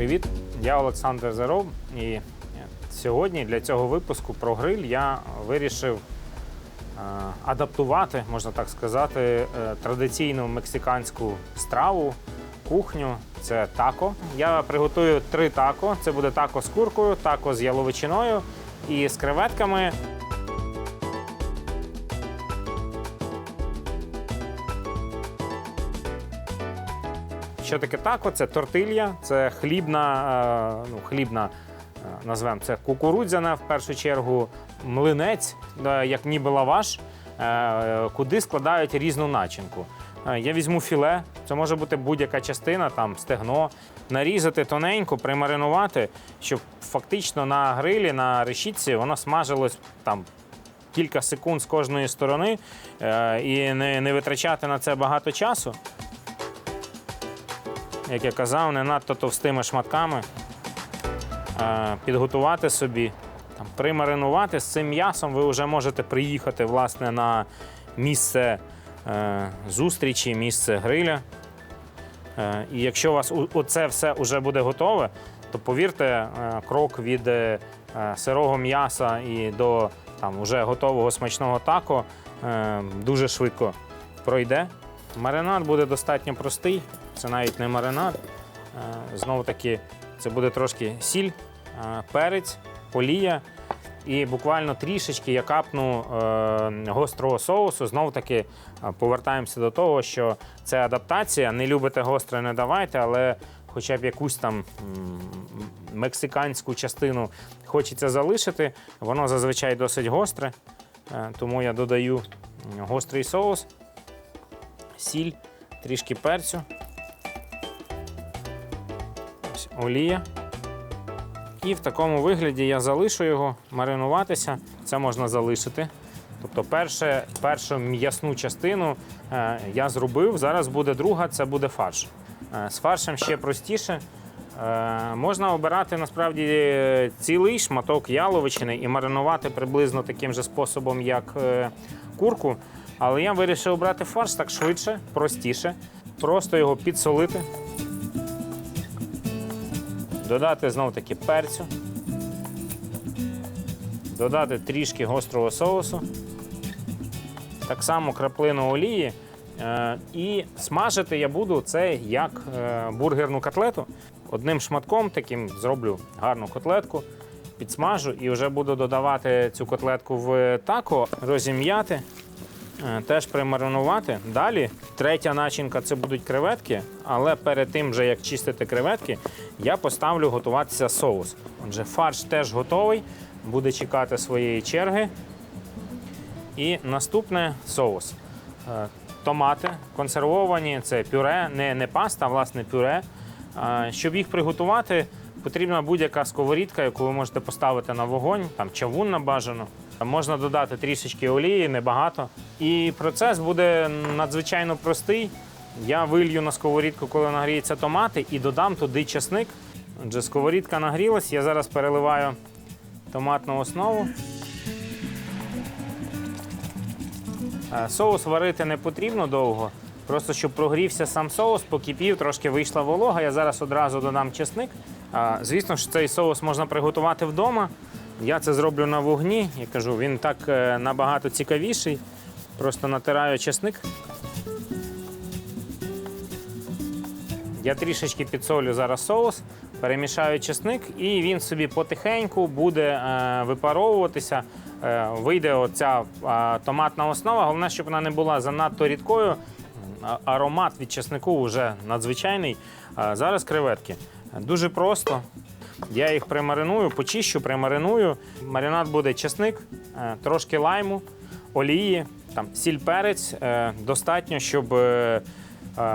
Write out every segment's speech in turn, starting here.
Привіт, я Олександр Заров. І сьогодні для цього випуску про гриль я вирішив е, адаптувати, можна так сказати, е, традиційну мексиканську страву, кухню. Це тако. Я приготую три тако. Це буде тако з куркою, тако з яловичиною і з креветками. Що таке тако? Це тортилья, це хлібна, е, ну, хлібна, е, назвемо це кукурудзяна в першу чергу, млинець, е, як ніби лаваш, куди складають різну начинку. Я візьму філе, це може бути будь-яка частина, там стегно, нарізати тоненько, примаринувати, щоб фактично на грилі, на решітці воно смажилось там кілька секунд з кожної сторони і не, не витрачати на це багато часу як я казав, не надто товстими шматками. Е, Підготувати собі, там, примаринувати з цим м'ясом. Ви вже можете приїхати власне, на місце е, зустрічі, місце гриля. Е, І якщо у вас оце все вже буде готове, то повірте, крок від сирого м'яса і до там, уже готового смачного тако дуже швидко пройде. Маринад буде достатньо простий, це навіть не маринад. Е, Знову таки, це буде трошки сіль, е, перець, олія. І буквально трішечки я капну е, гострого соусу. Знову таки повертаємося до того, що це адаптація. Не любите гостре, не давайте, але хоча б якусь там мексиканську частину хочеться залишити. Воно зазвичай досить гостре, тому я додаю гострий соус, сіль, трішки перцю. Олія. І в такому вигляді я залишу його маринуватися. Це можна залишити. Тобто, перше, першу м'ясну частину е, я зробив. Зараз буде друга, це буде фарш. Е, з фаршем ще простіше. Е, можна обирати насправді цілий шматок яловичини і маринувати приблизно таким же способом, як курку. Але я вирішив обрати фарш так швидше, простіше. Просто його підсолити додати знов таки перцю, додати трішки гострого соусу, так само краплину олії. Е, І смажити я буду це як е, бургерну котлету. Одним шматком таким зроблю гарну котлетку, підсмажу і вже буду додавати цю котлетку в тако, розім'яти. Е, Теж примаринувати. Далі третя начинка це будуть креветки, але перед тим, вже як чистити креветки, я поставлю готуватися соус. Отже, фарш теж готовий, буде чекати своєї черги. І наступне соус. Е, Томати консервовані, це пюре, не, не паста, а власне пюре. Е, Щоб їх приготувати, потрібна будь-яка сковорідка, яку ви можете поставити на вогонь, там чавунна бажано. Можна додати трішечки олії, небагато. І процес буде надзвичайно простий. Я вилью на сковорідку, коли нагріються томати, і додам туди чесник. Отже, сковорідка нагрілась, я зараз переливаю томатну основу. Е, Соус варити не потрібно довго, просто щоб прогрівся сам соус, покипів, трошки вийшла волога. Я зараз одразу додам чесник. Звісно ж, цей соус можна приготувати вдома. Я це зроблю на вогні. Я кажу, він так е, набагато цікавіший. Просто натираю чесник. Я трішечки підсолю зараз соус, перемішаю чесник, і він собі потихеньку буде е, випаровуватися. Е, вийде оця томатна основа. Головне, щоб вона не була занадто рідкою. Аромат від чеснику вже надзвичайний. Зараз креветки. Дуже просто. Я їх примариную, почищу, примариную. Маринад буде чесник, е, трошки лайму, олії, там, сіль перець. Е, Достатньо, щоб е,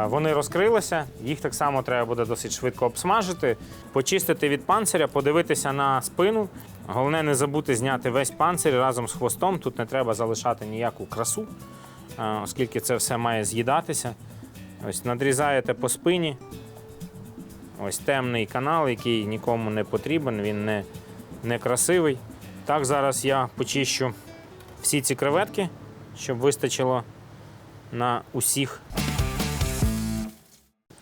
вони розкрилися. Їх так само треба буде досить швидко обсмажити, почистити від панциря, подивитися на спину. Головне не забути зняти весь панцир разом з хвостом. Тут не треба залишати ніяку красу, оскільки це все має з'їдатися. Ось надрізаєте по спині. Ось темний канал, який нікому не потрібен, він не, не красивий. Так, зараз я почищу всі ці креветки, щоб вистачило на усіх.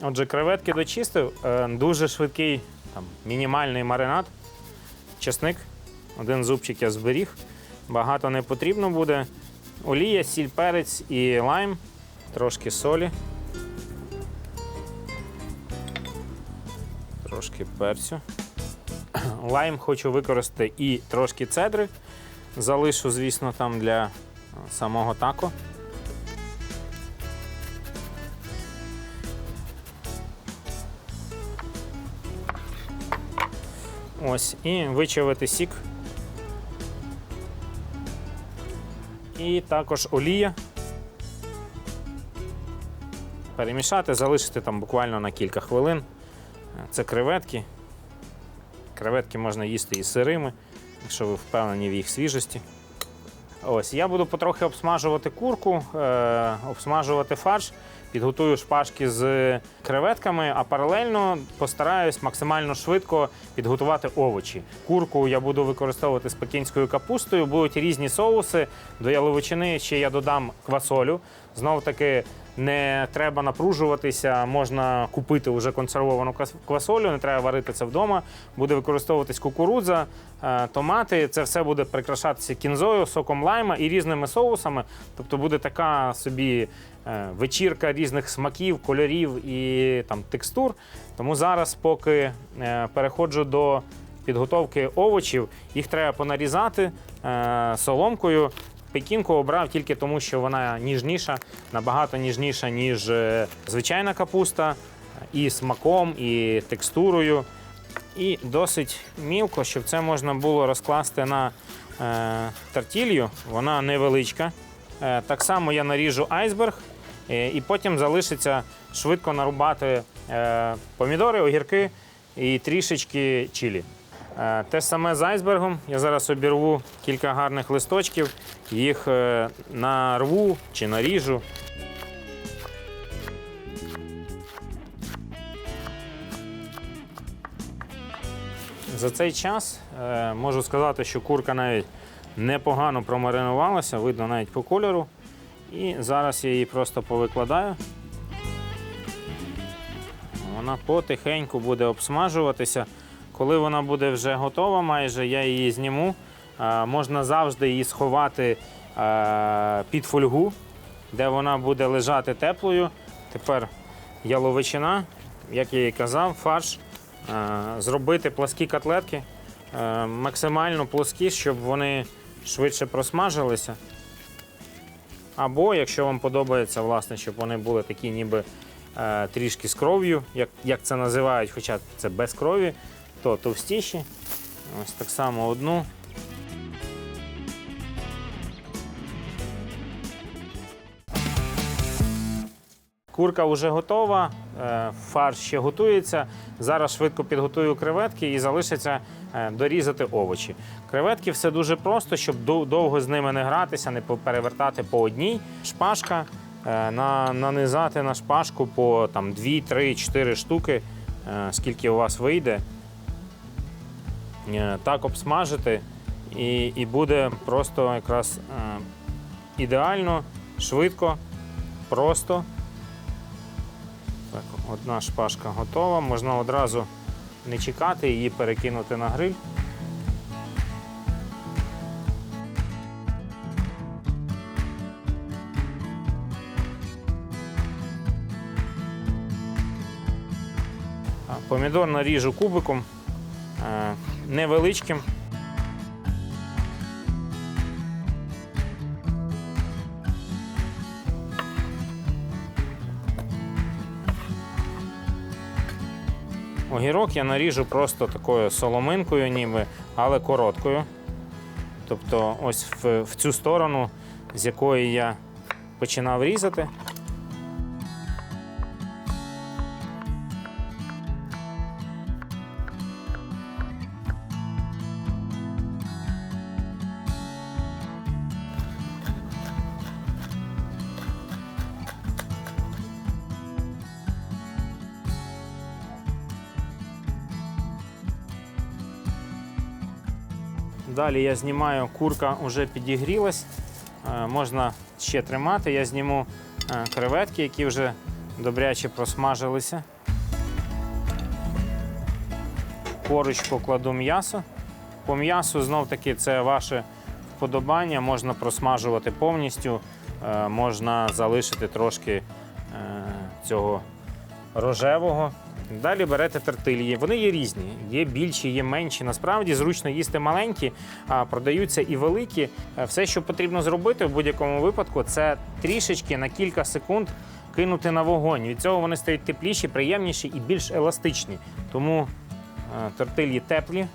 Отже, креветки дочистив. Е, Дуже швидкий там, мінімальний маринад, чесник, один зубчик я зберіг. Багато не потрібно буде. Олія, сіль, перець і лайм, трошки солі. Трошки перцю. Лайм хочу використати і трошки цедри. Залишу, звісно, там для е, самого тако. Ось, і вичавити сік. І також олія. Перемішати, залишити там буквально на кілька хвилин. Це креветки. Креветки можна їсти і сирими, якщо ви впевнені в їх свіжості. Ось, я буду потрохи обсмажувати курку, е, обсмажувати фарш, підготую шпажки з креветками, а паралельно постараюсь максимально швидко підготувати овочі. Курку я буду використовувати з пекінською капустою, будуть різні соуси. До яловичини ще я додам квасолю. Знов таки не треба напружуватися, можна купити вже консервовану квас- квасолю, не треба варити це вдома. Буде використовуватись кукурудза, е, томати. Це все буде прикрашатися кінзою, соком лайма і різними соусами. Тобто буде така собі е, вечірка різних смаків, кольорів і там текстур. Тому зараз, поки е, переходжу до підготовки овочів, їх треба понарізати соломкою. Пекінку обрав тільки тому, що вона ніжніша, набагато ніжніша, ніж е, звичайна капуста, і смаком, і текстурою. І досить мілко, щоб це можна було розкласти на е, тартілью. Вона невеличка. Е, так само я наріжу айсберг, е, і потім залишиться швидко нарубати е, помідори, огірки і трішечки чилі. Е, Те ж саме з айсбергом. Я зараз обірву кілька гарних листочків, їх е, нарву чи наріжу. За цей час е, можу сказати, що курка навіть непогано промаринувалася, видно навіть по кольору. І зараз я її просто повикладаю. Вона потихеньку буде обсмажуватися. Коли вона буде вже готова, майже я її зніму. Е, Можна завжди її сховати е, під фольгу, де вона буде лежати теплою. Тепер яловичина, як я і казав, фарш. Е, Зробити пласкі котлетки максимально плоскі, щоб вони швидше просмажилися. Або, якщо вам подобається, власне, щоб вони були такі, ніби трішки з кров'ю, як, як це називають, хоча це без крові, то товстіші. Ось так само одну. Курка вже готова, е, фарш ще готується. Зараз швидко підготую креветки і залишиться е, дорізати овочі. Креветки все дуже просто, щоб довго з ними не гратися, не перевертати по одній. Шпажка, е, нанизати на шпажку по 2, 3, 4 штуки, скільки у вас вийде. Е, Так обсмажити, і, і буде просто якраз е, ідеально, швидко, просто. Так, одна шпажка готова. Можна одразу не чекати, її перекинути на гриль. Помідор наріжу кубиком е, невеличким. Огірок я наріжу просто такою соломинкою, ніби, але короткою. Тобто, ось в, в цю сторону, з якої я починав різати. Далі я знімаю, курка вже підігрілась. Е, Можна ще тримати. Я зніму е, креветки, які вже добряче просмажилися. Поруч покладу м'ясо. По м'ясу знов таки це ваше вподобання. Можна просмажувати повністю, е, можна залишити трошки цього рожевого. Далі берете тортильї. Вони є різні, є більші, є менші. Насправді зручно їсти маленькі, а продаються і великі. Е, Все, що потрібно зробити в будь-якому випадку, це трішечки на кілька секунд кинути на вогонь. Від цього вони стають тепліші, приємніші і більш еластичні. Тому е, тортильї теплі.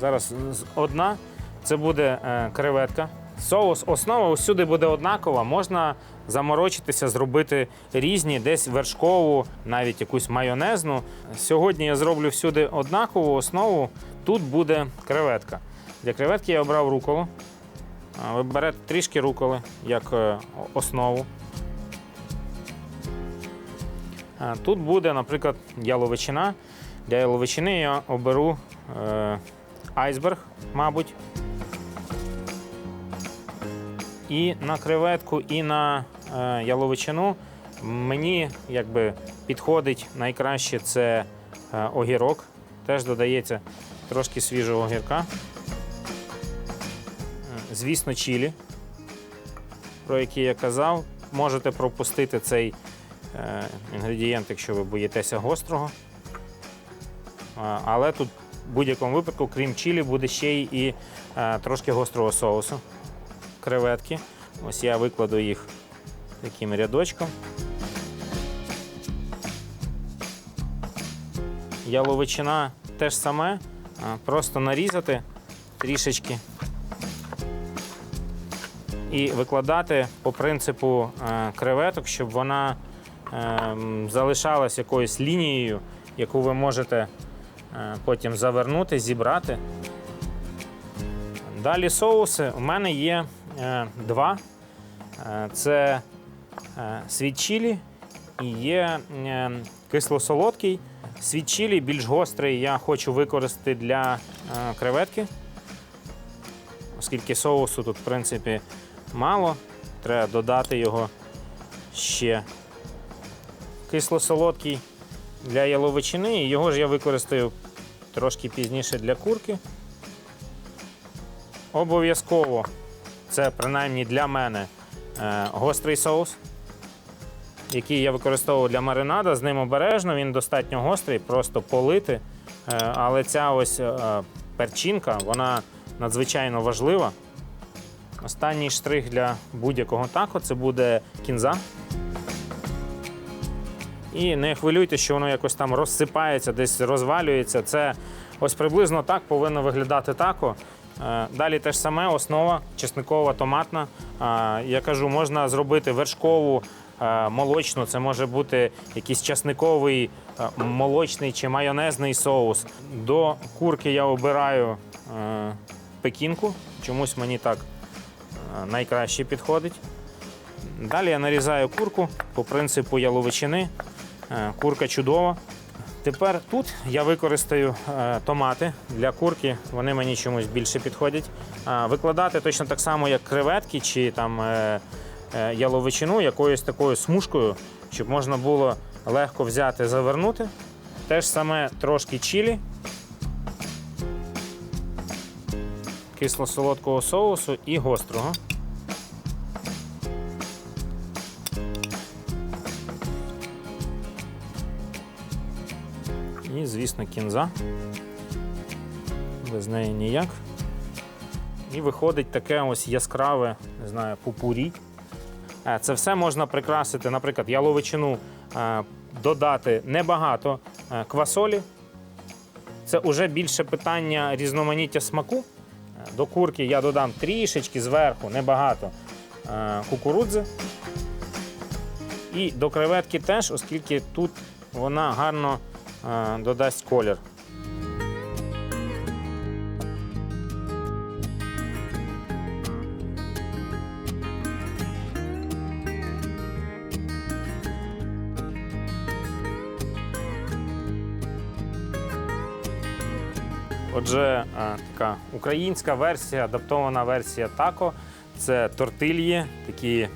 Зараз одна. Це буде е, креветка. Соус, основа усюди буде однакова. Можна заморочитися, зробити різні, десь вершкову, навіть якусь майонезну. Сьогодні я зроблю всюди однакову основу. Тут буде креветка. Для креветки я обрав руколу. Ви берете трішки руколи як е, основу. Тут буде, наприклад, яловичина. Для яловичини я оберу е, айсберг, мабуть. І на креветку, і на е, яловичину мені якби підходить найкраще це е, огірок. Теж додається трошки свіжого огірка. Е, Звісно, чілі, про які я казав. Можете пропустити цей е, інгредієнт, якщо ви боїтеся гострого. А, Але тут в будь-якому випадку, крім чілі, буде ще й і е, трошки гострого соусу. Креветки. Ось я викладу їх таким рядочком. Яловичина теж саме, просто нарізати трішечки і викладати по принципу е, креветок, щоб вона е, залишалась якоюсь лінією, яку ви можете е, потім завернути, зібрати. Далі соуси. У мене є два. Е, це е, світ чілі і є е, кисло-солодкий. Світ чілі більш гострий я хочу використати для е, креветки, оскільки соусу тут, в принципі, мало. Треба додати його ще кисло-солодкий для яловичини. І його ж я використаю трошки пізніше для курки. Обов'язково це принаймні для мене е, гострий соус, який я використовую для маринада. З ним обережно, він достатньо гострий, просто полити. Е, але ця ось е, перчинка, вона надзвичайно важлива. Останній штрих для будь-якого тако це буде кінза. І не хвилюйте, що воно якось там розсипається, десь розвалюється. Це ось приблизно так повинно виглядати тако. Е, Далі те ж саме, основа чесникова, томатна. Е, Я кажу, можна зробити вершкову, е, молочну, це може бути якийсь часниковий, е, молочний чи майонезний соус. До курки я обираю пекінку, чомусь мені так найкраще підходить. Далі я нарізаю курку по принципу яловичини. Курка чудова. Тепер тут я використаю е, томати для курки, вони мені чомусь більше підходять. А, викладати точно так само, як креветки чи там е, е, яловичину якоюсь такою смужкою, щоб можна було легко взяти, завернути. Те ж саме трошки чілі, кисло-солодкого соусу і гострого. Звісно, кінза. Без неї ніяк. І виходить таке ось яскраве, не знаю, пупурі. Е, Це все можна прикрасити, наприклад, яловичину е, додати небагато е, квасолі. Це вже більше питання різноманіття смаку. До курки я додам трішечки зверху, небагато кукурудзи. І до креветки теж, оскільки тут вона гарно додасть колір. Отже, е, така українська версія, адаптована версія тако. Це тортильї, такі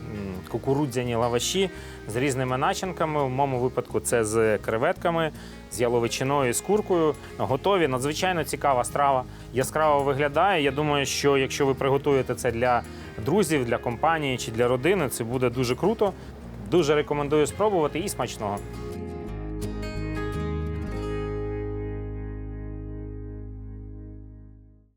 кукурудзяні лаваші з різними начинками. В моєму випадку це з креветками, з яловичиною, з куркою. Готові. Надзвичайно цікава страва. Яскраво виглядає. Я думаю, що якщо ви приготуєте це для друзів, для компанії чи для родини, це буде дуже круто. Дуже рекомендую спробувати і смачного.